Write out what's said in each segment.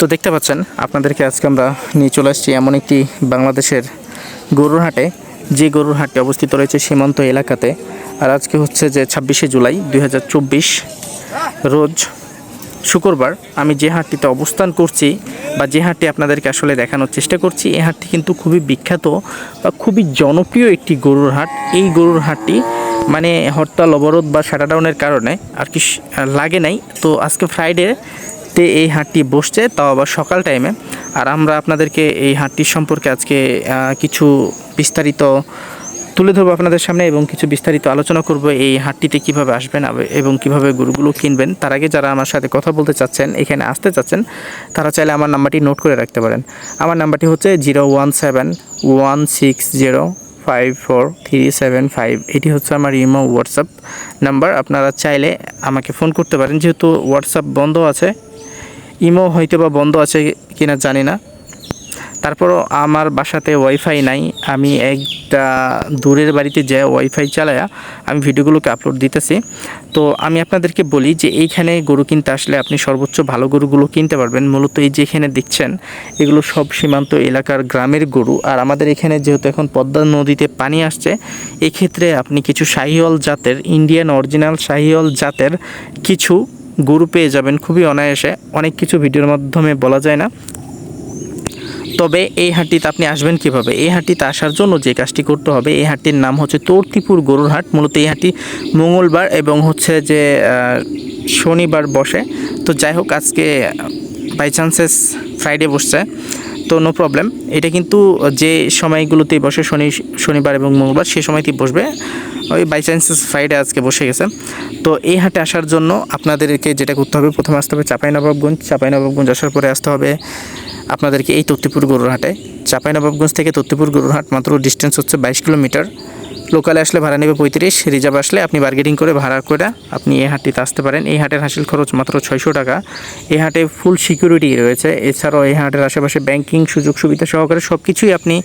তো দেখতে পাচ্ছেন, আপনাদেরকে আজকে আমরা নিয়ে চলে আসছি এমন একটি বাংলাদেশের গরুর হাটে। যে গরুর হাটটি অবস্থিত রয়েছে সীমান্ত এলাকাতে, আর আজকে হচ্ছে যে ছাব্বিশে জুলাই দু হাজার চব্বিশ রোজ শুক্রবার আমি যে হাটটিতে অবস্থান করছি বা যে হাটটি আপনাদেরকে আসলে দেখানোর চেষ্টা করছি এই হাটটি কিন্তু খুবই বিখ্যাত বা খুবই জনপ্রিয় একটি গরুর হাট। এই গরুর হাটটি মানে হরতাল, অবরোধ বা শাটাডাউনের কারণে আর কি লাগে নাই। তো আজকে ফ্রাইডে তে এই হাটটি বসছে, তাও আবার সকাল টাইমে আর আমরা আপনাদেরকে এই হাটটির সম্পর্কে আজকে কিছু বিস্তারিত তুলে ধরবো আপনাদের সামনে এবং কিছু বিস্তারিত আলোচনা করব এই হাটটিতে কীভাবে আসবেন এবং কীভাবে গরুগুলো কিনবেন। তার আগে যারা আমার সাথে কথা বলতে চাচ্ছেন, এখানে আসতে চাচ্ছেন, তারা চাইলে আমার নাম্বারটি নোট করে রাখতে পারেন। আমার নাম্বারটি হচ্ছে zero one seven one six zero five four three seven five. এটি হচ্ছে আমার ইমো, হোয়াটসঅ্যাপ নাম্বার। আপনারা চাইলে আমাকে ফোন করতে পারেন, যেহেতু হোয়াটসঅ্যাপ বন্ধ আছে। ইমো হয়তো বা বন্ধ আছে কিনা জানি না। তারপরও আমার বাসাতে ওয়াইফাই নাই। আমি একটা দূরের বাড়িতে যে ওয়াইফাই চালায়া আমি ভিডিওগুলোকে আপলোড দিতেছি। তো আমি আপনাদেরকে বলি যে এইখানে গরু কিনতে আসলে আপনি সর্বোচ্চ ভালো গরুগুলো কিনতে পারবেন। মূলত এই যেখানে দেখছেন, এগুলো সব সীমান্ত এলাকার গ্রামের গরু। আর আমাদের এখানে যেহেতু এখন পদ্মা নদীতে পানি আসছে, এক্ষেত্রে আপনি কিছু শাহিওয়াল জাতের ইন্ডিয়ান অরিজিনাল শাহিওয়াল জাতের কিছু গরু পেয়ে যাবেন খুবই অনায়াসে। অনেক কিছু ভিডিওর মাধ্যমে বলা যায় না। তবে এই হাটটিতে আপনি আসবেন কীভাবে? এই হাটটিতে আসার জন্য যে কাজটি করতে হবে, এই হাটটির নাম হচ্ছে তর্তিপুর গরুর হাট। মূলত এই হাটটি মঙ্গলবার এবং হচ্ছে যে শনিবার বসে। তো যাই হোক, আজকে বাই চান্সেস ফ্রাইডে বসছে। তো নো প্রবলেম এটা কিন্তু যে সময়গুলোতে বসে শনি, শনিবার এবং মঙ্গলবার, সে সময়তেই বসবে। ওই বাই চান্সেস ফ্রাইডে আজকে বসে গেছে। তো এই হাটে আসার জন্য আপনাদেরকে যেটা করতে হবে, প্রথমে আসতে হবে চাঁপাইনবাবগঞ্জ। চাঁপাইনবাবগঞ্জ আসার পরে আসতে হবে আপনাদেরকে এই তত্তিপুর গরুর হাটে। চাঁপাইনবাবগঞ্জ থেকে তত্তিপুর গরুর হাট মাত্র ডিস্টেন্স হচ্ছে বাইশ কিলোমিটার। লোকালে আসলে ভাড়া নেবে পঁয়ত্রিশ, রিজার্ভ আসলে আপনি বার্গেটিং করে ভাড়া করে আপনি এই হাটটিতে আসতে পারেন। এই হাটের হাসিল খরচ মাত্র ছয়শো টাকা। এই হাটে ফুল সিকিউরিটি রয়েছে। এছাড়াও এই হাটের আশেপাশে ব্যাংকিং সুযোগ সুবিধা সহকারে সব কিছুই আপনি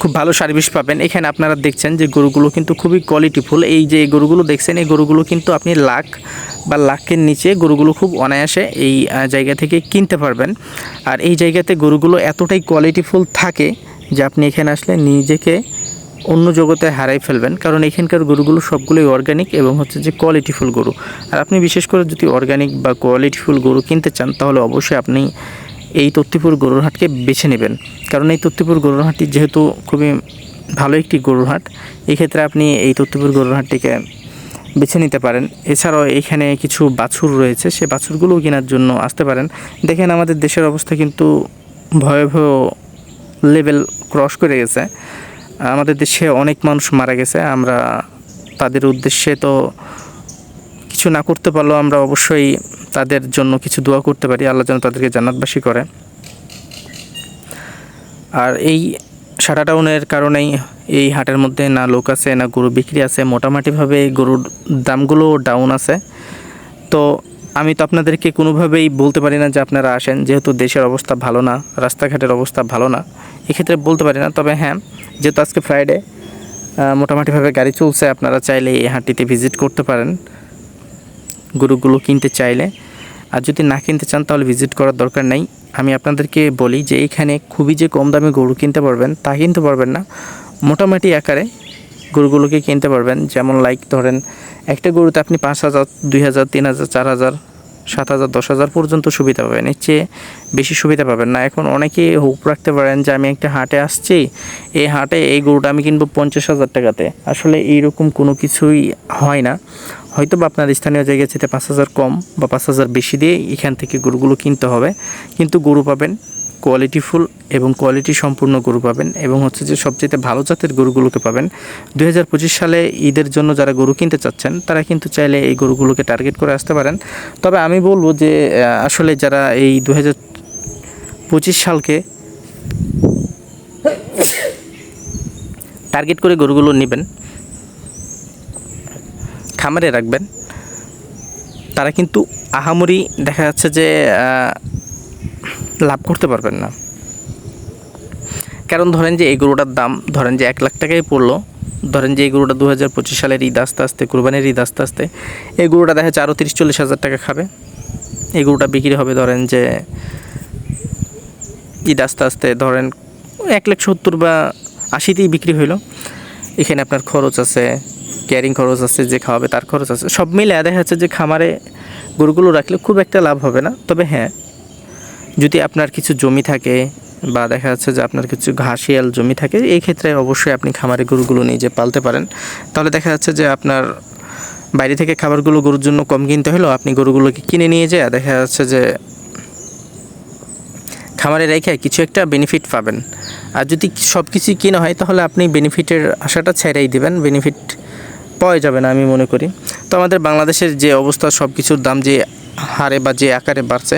খুব ভালো সার্ভিস পাবেন। এখানে আপনারা দেখছেন যে গরুগুলো কিন্তু খুবই কোয়ালিটিফুল এই যে গরুগুলো দেখছেন, এই গরুগুলো কিন্তু আপনি লাখ বা লাখের নিচে গরুগুলো খুব অনায়াসে এই জায়গা থেকে কিনতে পারবেন। আর এই জায়গাতে গরুগুলো এতটাই কোয়ালিটিফুল থাকে যে আপনি এখানে আসলে নিজেকে অন্য জগতে হারাই ফেলবেন, কারণ এখানকার গরুগুলো সবগুলোই অর্গানিক এবং হচ্ছে যে কোয়ালিটিফুল গরু। আর আপনি বিশেষ করে যদি অর্গানিক বা কোয়ালিটিফুল গরু কিনতে চান, তাহলে অবশ্যই আপনি এই তত্ত্বপুর গরুর হাটকে বেছে নেবেন। কারণ এই তত্ত্বপুর গরুর হাটটি যেহেতু খুবই ভালো একটি গরুর হাট, এক্ষেত্রে আপনি এই তত্ত্বপুর গরুর হাটটিকে বেছে নিতে পারেন। এছাড়াও এখানে কিছু বাছুর রয়েছে, সে বাছুরগুলোও কেনার জন্য আসতে পারেন। দেখেন আমাদের দেশের অবস্থা কিন্তু ভয়াবহ লেভেল ক্রস করে গেছে। আমাদের দেশে অনেক মানুষ মারা গেছে। আমরা তাদের উদ্দেশ্যে তো কিছু না করতে পারলেও আমরা অবশ্যই তাদের জন্য কিছু দোয়া করতে পারি। আল্লাহ যেন তাদেরকে জান্নাতবাসী করে। আর এই শাটাডাউনের কারণেই এই হাটের মধ্যে না লোক আছে, না গরু বিক্রি আছে। মোটামুটিভাবে গরুর দামগুলো ডাউন আছে। তো আমি তো আপনাদেরকে কোনোভাবেই বলতে পারি না যে আপনারা আসেন, যেহেতু দেশের অবস্থা ভালো না, রাস্তাঘাটের অবস্থা ভালো না, এক্ষেত্রে বলতে পারি না। তবে হ্যাঁ যেহেতু আজকে ফ্রাইডে মোটামুটিভাবে গাড়ি চলছে, আপনারা চাইলে এই হাটটিতে ভিজিট করতে পারেন। গরুগুলো কিনতে চাইলে। আর যদি না কিনতে চান, তাহলে ভিজিট করার দরকার নেই। আমি আপনাদেরকে বলি যে এইখানে খুবই যে কম দামে গরু কিনতে পারবেন, তা কিনতে পারবেন না। মোটামুটি আকারে গরুগুলোকে কিনতে পারবেন। যেমন লাইক ধরেন, একটা গরুতে আপনি পাঁচ হাজার, দুই হাজার, তিন হাজার, চার হাজার, সাত হাজার, দশ হাজার পর্যন্ত সুবিধা পাবেন। এর চেয়ে বেশি সুবিধা পাবেন না। এখন অনেকে হোপ রাখতে পারেন যে আমি একটা হাটে আসছি, এই হাটে এই গরুটা আমি কিনবো পঞ্চাশ হাজার টাকাতে। আসলে এইরকম কোনো কিছুই হয় না। হয়তো বা আপনার স্থানীয় জায়গায় যেতে পাঁচ হাজার কম বা পাঁচ হাজার বেশি দিয়ে এখান থেকে গরুগুলো কিনতে হবে। কিন্তু গরু পাবেন কোয়ালিটিফুল এবং কোয়ালিটি সম্পূর্ণ গরু পাবেন এবং হচ্ছে যে সবচেয়ে ভালো জাতের গরুগুলোকে পাবেন। দুই হাজার পঁচিশ সালে ঈদের জন্য যারা গরু কিনতে চাচ্ছেন, তারা কিন্তু চাইলে এই গরুগুলোকে টার্গেট করে আসতে পারেন। তবে আমি বলব যে আসলে যারা এই দু হাজার পঁচিশ সালকে টার্গেট করে গরুগুলো নেবেন, খামারে রাখবেন, তারা কিন্তু আহামরি দেখা যাচ্ছে যে লাভ করতে পারবেন না। কারণ ধরেন যে এই গরুটার দাম, ধরেন যে এক লাখ টাকাই পড়ল, ধরেন যে এই গরুটা দু হাজার পঁচিশ সালের ঈদ আস্তে আস্তে, কুরবানির ঈদ আস্তে আস্তে, এই গরুটা দেখা যাচ্ছে আরও তিরিশ চল্লিশ হাজার টাকা খাবে। এই গরুটা বিক্রি হবে ধরেন যে ঈদ আস্তে আস্তে ধরেন এক লাখ সত্তর বা আশিতেই বিক্রি হইল। এখানে আপনার খরচ আছে, ক্যারিং খরচ আছে, যে খাওয়াবে তার খরচ আছে। সব মিলে দেখা যাচ্ছে যে খামারে গরুগুলো রাখলে খুব একটা লাভ হবে না। তবে হ্যাঁ যদি আপনার কিছু জমি থাকে বা দেখা যাচ্ছে যে আপনার কিছু ঘাসিয়াল জমি থাকে, এই ক্ষেত্রে অবশ্যই আপনি খামারে গরুগুলো নিয়ে যে পালতে পারেন। তাহলে দেখা যাচ্ছে যে আপনার বাইরে থেকে খাবারগুলো গরুর জন্য কম কিনতে হলেও আপনি গরুগুলোকে কিনে নিয়ে যায় দেখা যাচ্ছে যে খামারে রেখে কিছু একটা বেনিফিট পাবেন। আর যদি সব কিছুই কিনা হয়, তাহলে আপনি বেনিফিটের আশাটা ছেড়েই দেবেন বেনিফিট পাওয়া যাবে না আমি মনে করি। তো আমাদের বাংলাদেশের যে অবস্থা সব কিছুর দাম যে হারে বা যে আকারে বাড়ছে,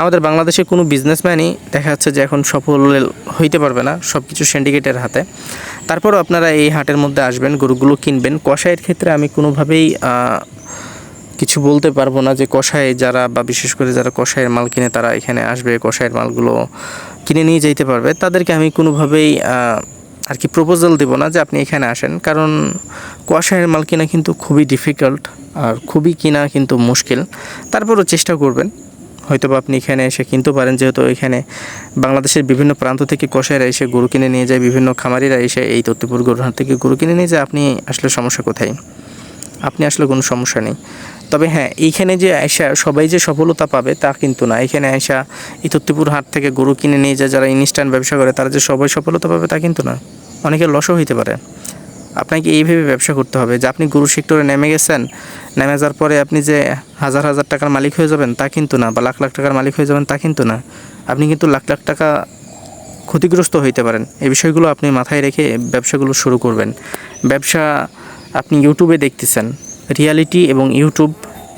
আমাদের বাংলাদেশে কোনো বিজনেসম্যানই দেখা যাচ্ছে যে এখন সফল হইতে পারবে না সব কিছু সিন্ডিকেটের হাতে। তারপরও আপনারা এই হাটের মধ্যে আসবেন, গরুগুলো কিনবেন। কষাইয়ের ক্ষেত্রে আমি কোনোভাবেই কিছু বলতে পারব না যে কষাই যারা বা বিশেষ করে যারা কষাইয়ের মাল কিনে তারা এখানে আসবে কষাইয়ের মালগুলো কিনে নিয়ে যেতে পারবে। তাদেরকে আমি কোনোভাবেই আর কি প্রপোজাল দেবো না যে আপনি এখানে আসেন। কারণ কষাইয়ের মাল কিনা কিন্তু খুবই ডিফিকাল্ট আর খুবই কিনা কিন্তু মুশকিল। তারপরও চেষ্টা করবেন। হয়তো বা আপনি এখানে এসে কিনতে পারেন, যেহেতু এখানে বাংলাদেশের বিভিন্ন প্রান্ত থেকে কষাইরা এসে গরু কিনে নিয়ে যায়, বিভিন্ন খামারিরা এসে এই তত্ত্বপুর গরুর থেকে গরু কিনে নিয়ে যায়। আপনি আসলে সমস্যা কোথায়? আপনি আসলে কোনো সমস্যা নেই। তবে হ্যাঁ এইখানে যে আয়সা সবাই যে সফলতা পাবে তা কিন্তু না। এখানে আয়সা এই হাট থেকে গরু কিনে নিয়ে যায়, যারা ইনস্ট্যান্ট ব্যবসা করে, তারা যে সবাই সফলতা পাবে তা কিন্তু না। অনেকের লসও হইতে পারে। আপনাকে এইভাবে ব্যবসা করতে হবে যে আপনি গরু সেক্টরে নেমে গেছেন, নেমে যাওয়ার পরে আপনি যে হাজার হাজার টাকার মালিক হয়ে যাবেন তা কিন্তু না, বা লাখ লাখ টাকার মালিক হয়ে যাবেন তা কিন্তু না। আপনি কিন্তু লাখ লাখ টাকা ক্ষতিগ্রস্ত হইতে পারেন। এই বিষয়গুলো আপনি মাথায় রেখে ব্যবসাগুলো শুরু করবেন। ব্যবসা আপনি ইউটিউবে দেখতেছেন। রিয়ালিটি এবং ইউটিউব,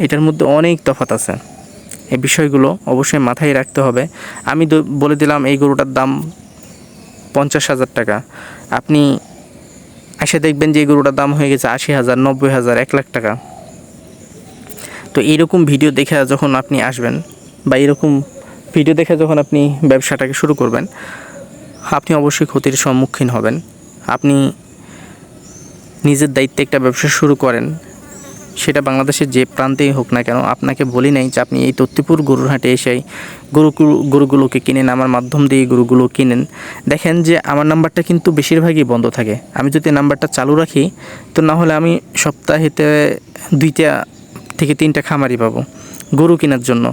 এটার মধ্যে অনেক তফাৎ আছে। এই বিষয়গুলো অবশ্যই মাথায় রাখতে হবে। আমি বলে দিলাম এই গরুটার দাম পঞ্চাশ হাজার টাকা। আপনি এসে দেখবেন যে এই গরুটার দাম হয়ে গেছে আশি হাজার, নব্বই হাজার, এক লাখ টাকা। তো এইরকম ভিডিও দেখে যখন আপনি আসবেন বা এরকম ভিডিও দেখে যখন আপনি ব্যবসাটাকে শুরু করবেন, আপনি অবশ্যই ক্ষতির সম্মুখীন হবেন। আপনি নিজের দায়িত্বে একটা ব্যবসা শুরু করেন। সেটা বাংলাদেশের যে প্রান্তেই হোক না কেন, আপনাকে বলি নাই যে আপনি এই তত্ত্বপুর গরুর হাটে এসে গরু গরুগুলোকে কিনেন, আমার মাধ্যম দিয়ে গরুগুলো কিনেন। দেখেন যে আমার নাম্বারটা কিন্তু বেশিরভাগই বন্ধ থাকে। আমি যদি নাম্বারটা চালু রাখি, তো না হলে আমি সপ্তাহেতে দুইটা থেকে তিনটা খামারি পাবো গরু কেনার জন্য।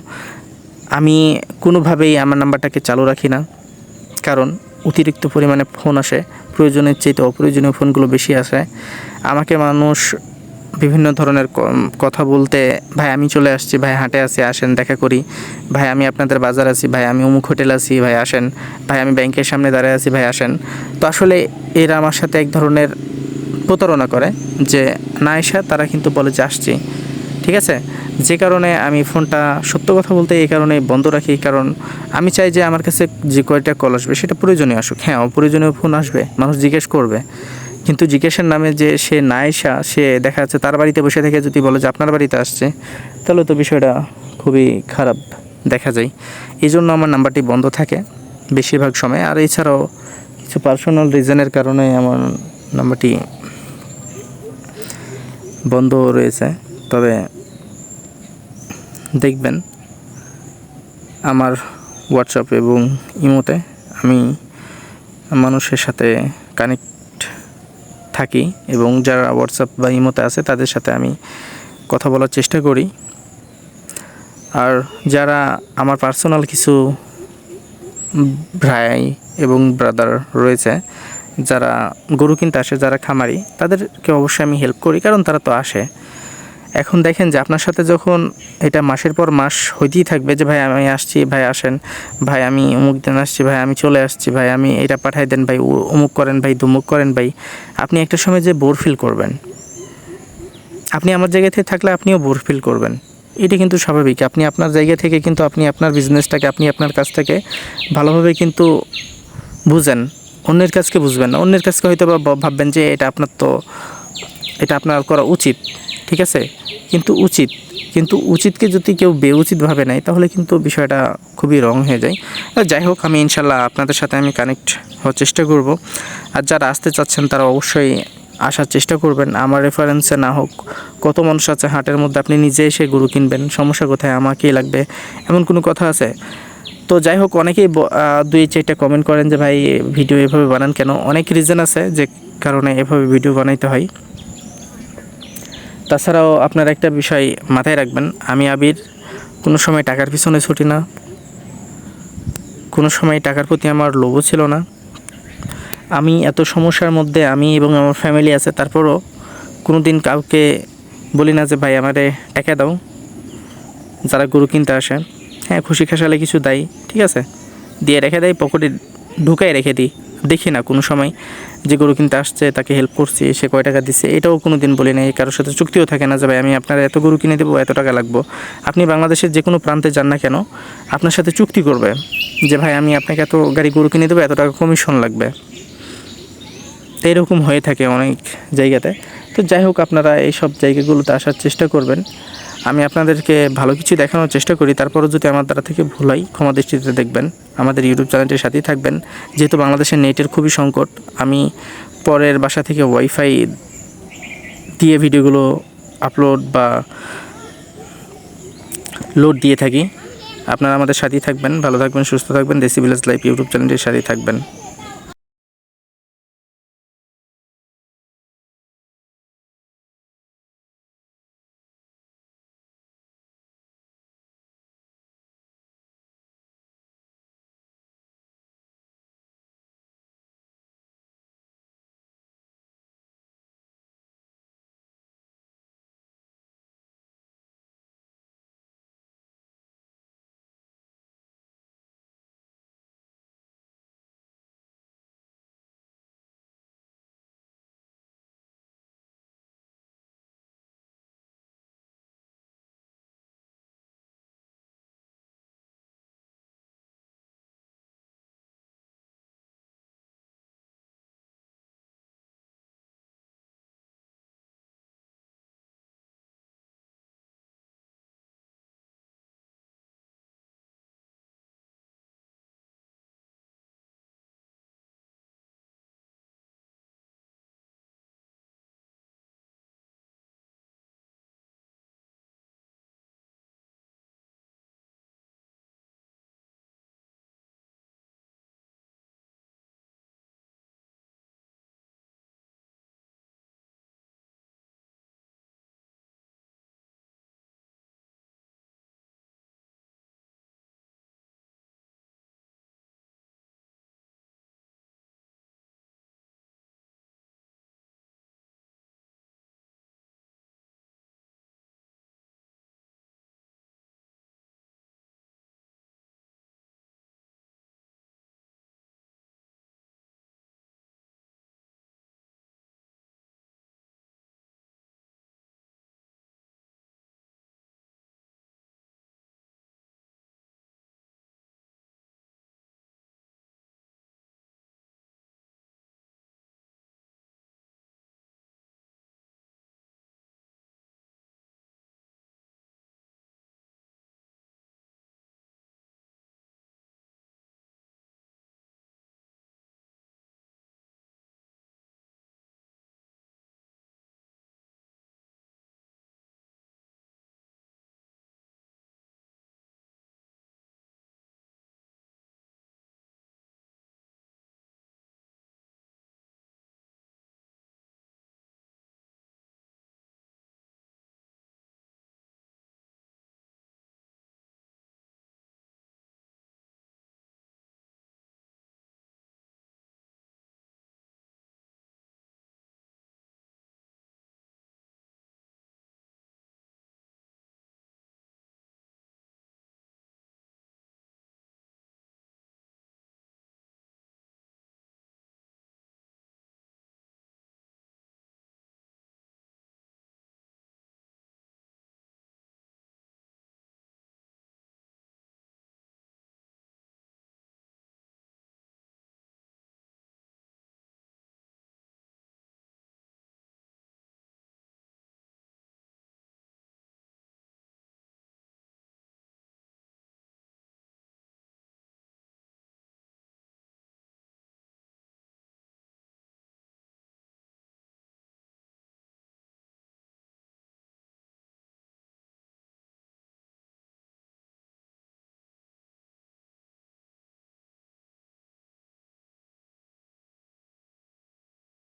আমি কোনোভাবেই আমার নাম্বারটাকে চালু রাখি না, কারণ অতিরিক্ত পরিমাণে ফোন আসে, প্রয়োজনের চেয়ে অপ্রয়োজনীয় ফোনগুলো বেশি আসে। আমাকে মানুষ বিভিন্ন ধরনের কথা বলতে, ভাই, আমি চলে আসছি, ভাই, হাটে আছি, আসেন, দেখা করি। ভাই, আমি আপনাদের বাজার আছি, ভাই, আমি অমুক হোটেল আছি, ভাই, আসেন। ভাই, আমি ব্যাংকের সামনে দাঁড়িয়ে আছি, ভাই, আসেন। তো আসলে এরা আমার সাথে এক ধরনের প্রতারণা করে যে, না এসা তারা কিন্তু বলে যে, আসছি। ঠিক আছে? যে কারণে আমি ফোনটা সত্য কথা বলতে এই কারণে বন্ধ রাখি, কারণ আমি চাই যে, আমার কাছে যে কয়টা কল আসবে, সেটা প্রয়োজনীয় আসুক। হ্যাঁ অপ্রয়োজনীয় ফোন আসবে, মানুষ জিজ্ঞেস করবে। কিন্তু জিজ্ঞেসের নামে যে সে না এসা, সে দেখা যাচ্ছে তার বাড়িতে বসে থেকে যদি বলে যে আপনার বাড়িতে আসছে, তাহলে তো বিষয়টা খুবই খারাপ দেখা যায়। এই জন্য আমার নাম্বারটি বন্ধ থাকে বেশিরভাগ সময়। আর এছাড়াও কিছু পার্সোনাল রিজনের কারণে আমার নাম্বারটি বন্ধ রয়েছে। তবে দেখবেন আমার হোয়াটসঅ্যাপ এবং ইমোতে আমি মানুষের সাথে কানেক্ট থাকি এবং যারা হোয়াটসঅ্যাপ বা ইমোতে আছে, তাদের সাথে আমি কথা বলার চেষ্টা করি। আর যারা আমার পার্সোনাল কিছু ভাই এবং ব্রাদার রয়েছে, যারা গরু কিনতে আসে, যারা খামারি, তাদেরকে অবশ্যই আমি হেল্প করি, কারণ তারা তো আসে। এখন দেখেন যে আপনার সাথে যখন এটা মাসের পর মাস হইতেই থাকবে যে, ভাই, আমি আসছি, ভাই, আসেন। ভাই, আমি অমুক দিন আসছি, ভাই, আমি চলে আসছি, ভাই, আমি এটা পাঠাই দেন, ভাই অমুক করেন, ভাই, দুমুক করেন, ভাই। আপনি একটা সময় যে বোর ফিল করবেন। আপনি আমার জায়গা থেকে থাকলে আপনিও বোর ফিল করবেন। এটা কিন্তু স্বাভাবিক। আপনি আপনার জায়গা থেকে কিন্তু আপনি আপনার বিজনেসটাকে আপনি আপনার কাছ থেকে ভালোভাবে কিন্তু বুঝেন। অন্যের কাছকে বুঝবেন না। অন্যের কাছকে হয়তো ভাববেন যে, এটা আপনার তো, এটা আপনার করা উচিত। ঠিক আছে? কিন্তু উচিত। কিন্তু উচিতকে যদি কেউ বেউচিতভাবে নেয়, তাহলে কিন্তু বিষয়টা খুবই রং হয়ে যায়। যাই হোক, আমি ইনশাল্লাহ আপনাদের সাথে আমি কানেক্ট হওয়ার চেষ্টা করব। আর যারা আসতে চাচ্ছেন, তারা অবশ্যই আসার চেষ্টা করবেন। আমার রেফারেন্সে না হোক, কত মানুষ আছে হাটের মধ্যে, আপনি নিজে এসে গরু কিনবেন। সমস্যা কোথায়? আমাকেই লাগবে। এমন কোনো কথা আছে? তো যাই হোক, অনেকেই দুই চারটা কমেন্ট করেন যে, ভাই ভিডিও এভাবে বানান কেন? অনেক রিজন আছে যে কারণে এভাবে ভিডিও বানাইতে হয়। তাছাড়াও আপনার একটা বিষয় মাথায় রাখবেন, আমি আবির, কোনো সময় টাকার পিছনে ছুটি না। কোনো সময় টাকার প্রতি আমার লোভও ছিল না। আমি এত সমস্যার মধ্যে আমি এবং আমার ফ্যামিলি আছে, তারপরও কোনো দিন কাউকে বলি না যে, ভাই, আমারে টাকা দাও। যারা গরু কিনতে আসে হ্যাঁ খুশি খাসালে কিছু দেয়, ঠিক আছে? দিয়ে রেখে দেয়, পকেটে ঢুকাই রেখে দিই। দেখি না, কোনো সময় যে গরু কিনতে আসছে, তাকে হেল্প করছি, সে কয় টাকা দিচ্ছে এটাও কোনো দিন বলি নাই, কারোর সাথে চুক্তিও থাকে না যে, ভাই, আমি আপনার এত গরু কিনে দেবো, এত টাকা লাগবো। আপনি বাংলাদেশের যে কোনো প্রান্তে যান না কেন, আপনার সাথে চুক্তি করবে যে, ভাই, আমি আপনাকে এত গাড়ি গরু কিনে দেবো, এত টাকা কমিশন লাগবে। এরকম হয়ে থাকে অনেক জায়গাতে। তো যাই হোক, আপনারা এই সব জায়গাগুলোতে আসার চেষ্টা করবেন। আমি আপনাদেরকে ভালো কিছু দেখানোর চেষ্টা করি, তারপরও যদি আমার দ্বারা থেকে ভুল হয়, ক্ষমা দৃষ্টিতে দেখবেন। আমাদের ইউটিউব চ্যানেলটির সাথেই থাকবেন। যেহেতু বাংলাদেশের নেটের খুবই সংকট, আমি পরের বাসা থেকে ওয়াইফাই দিয়ে ভিডিওগুলো আপলোড বা লোড দিয়ে থাকি। আপনারা আমাদের সাথেই থাকবেন। ভালো থাকবেন, সুস্থ থাকবেন। দেশি ভিলেজ লাইফ ইউটিউব চ্যানেলটির সাথেই থাকবেন।